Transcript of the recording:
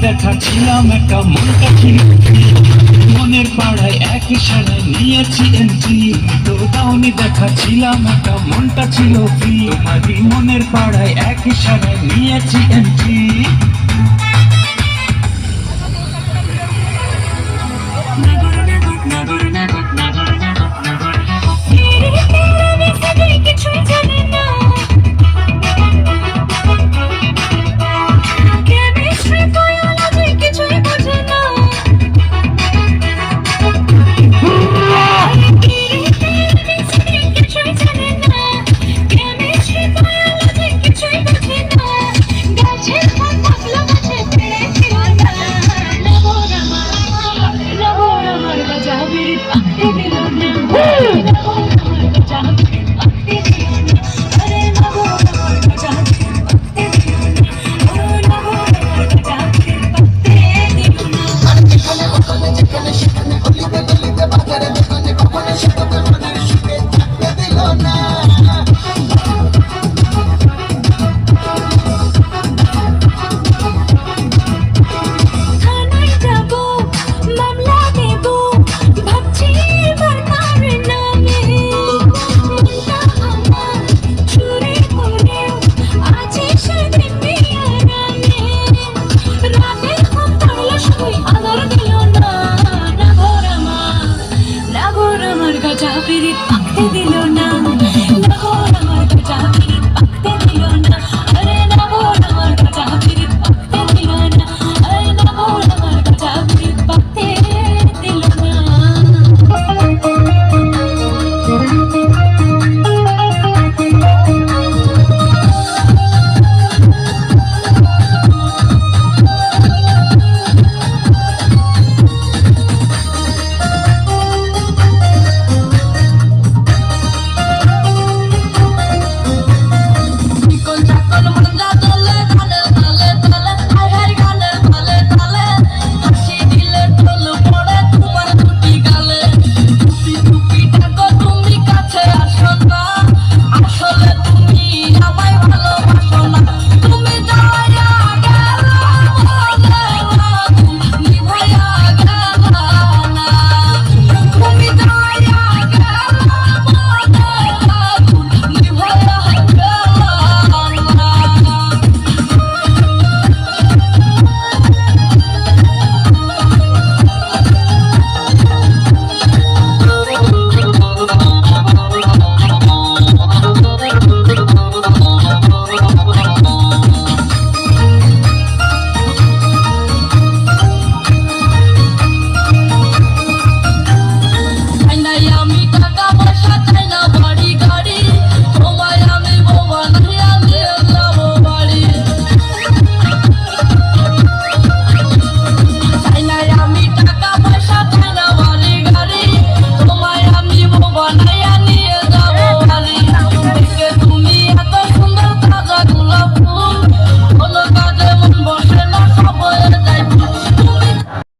দেখা ছিলাম একটা মনটা ছিল মনের পাড়ায় এক ইশারায় নিয়েছি এন্ট্রি তো দাউনি দেখা ছিলাম একটা মনটা ছিল ফ্রি তোমারই মনের পাড়ায় এক ইশারায় নিয়েছি এন্ট্রি Woo!